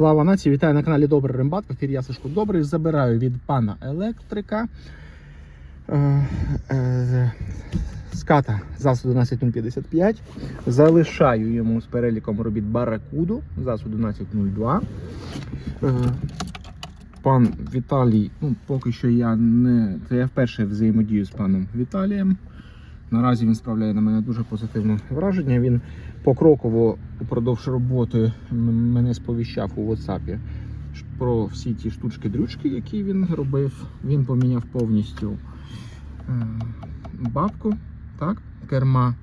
Слава нації, вітаю на каналі Добрий Рембат. В ефірі я Сашко Добрий. Забираю від пана електрика ската ЗАЗ 11055. Залишаю йому з переліком робіт Баракуду ЗАЗ 1102. Е, пан Віталій, ну поки що я не. Це я вперше взаємодію з паном Віталієм. Наразі він справляє на мене дуже позитивне враження. Він покроково упродовж роботи мене сповіщав у WhatsApp про всі ті штучки-дрючки, які він робив. Він поміняв повністю бабку, так, керма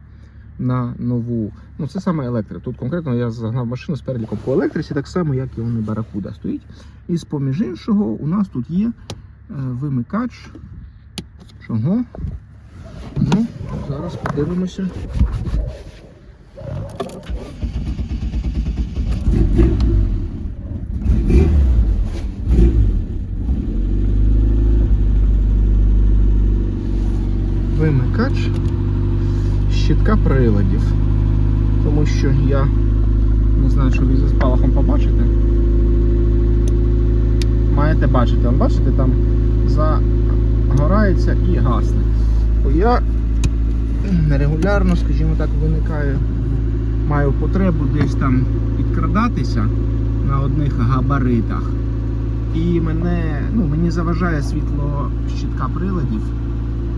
на нову. Ну, це саме електрик. Тут конкретно я загнав машину з переліком по електриці, так само, як і вони Баракуда стоїть. І з поміж іншого, у нас тут є е, вимикач. Чого? Ну, зараз подивимося. Вимикач щитка приладів. Тому що я не знаю, що ви зі спалахом побачите. Маєте бачити, бачите, там загорається і гасне. Я регулярно, скажімо так, виникаю, маю потребу десь там підкрадатися на одних габаритах. І мене, ну, мені заважає світло щитка приладів,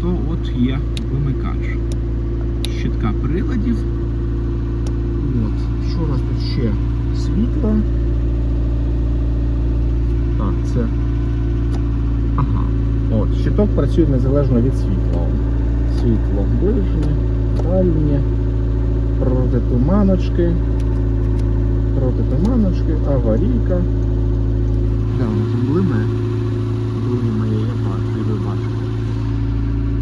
то от є вимикач. Щитка приладів. От. Що у нас тут ще? Світло. Так, це. Ага. От, щиток працює незалежно від світла. Світло ближнє, дальнє, протитуманочки, протитуманочки, аварійка. Да, блиме. Блиме, я бачу, ви бачите.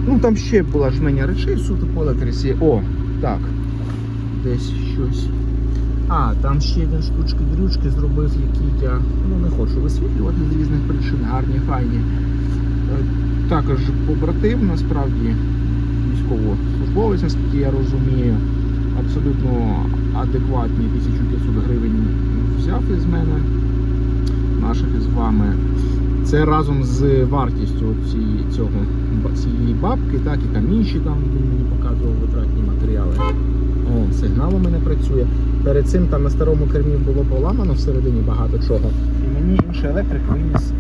Ну там ще була жменя речей суто по електриці. О, так. Десь щось. А, там ще він штучки-дрючки зробив, які я ну, не хочу висвітлювати з різних причин, гарні, файні. Е, Також побратим, насправді, військовослужбовець, наскільки я розумію, абсолютно адекватні 1500 гривень взяв із мене, наших із вами. Це разом з вартістю цієї, цього, цієї бабки, так, і там інші там він мені показував витратні матеріали. О, сигнал у мене працює. Перед цим там на старому кермі було поламано всередині багато чого. І мені інший електрик виніс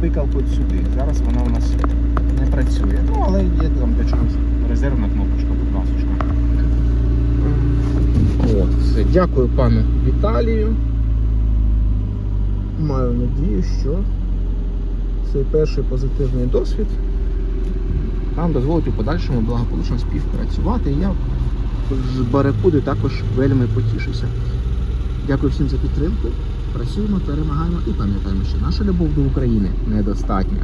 пикалку сюди. Зараз вона у нас не працює. Ну, але є там для чогось резервна кнопочка, будь ласка. Дякую пану Віталію. Маю надію, що цей перший позитивний досвід нам дозволить у подальшому благополучно співпрацювати. І я з Баракуди також вельми потішуся. Дякую всім за підтримку. Працюємо, перемагаємо і пам'ятаємо, що наша любов до України недостатня.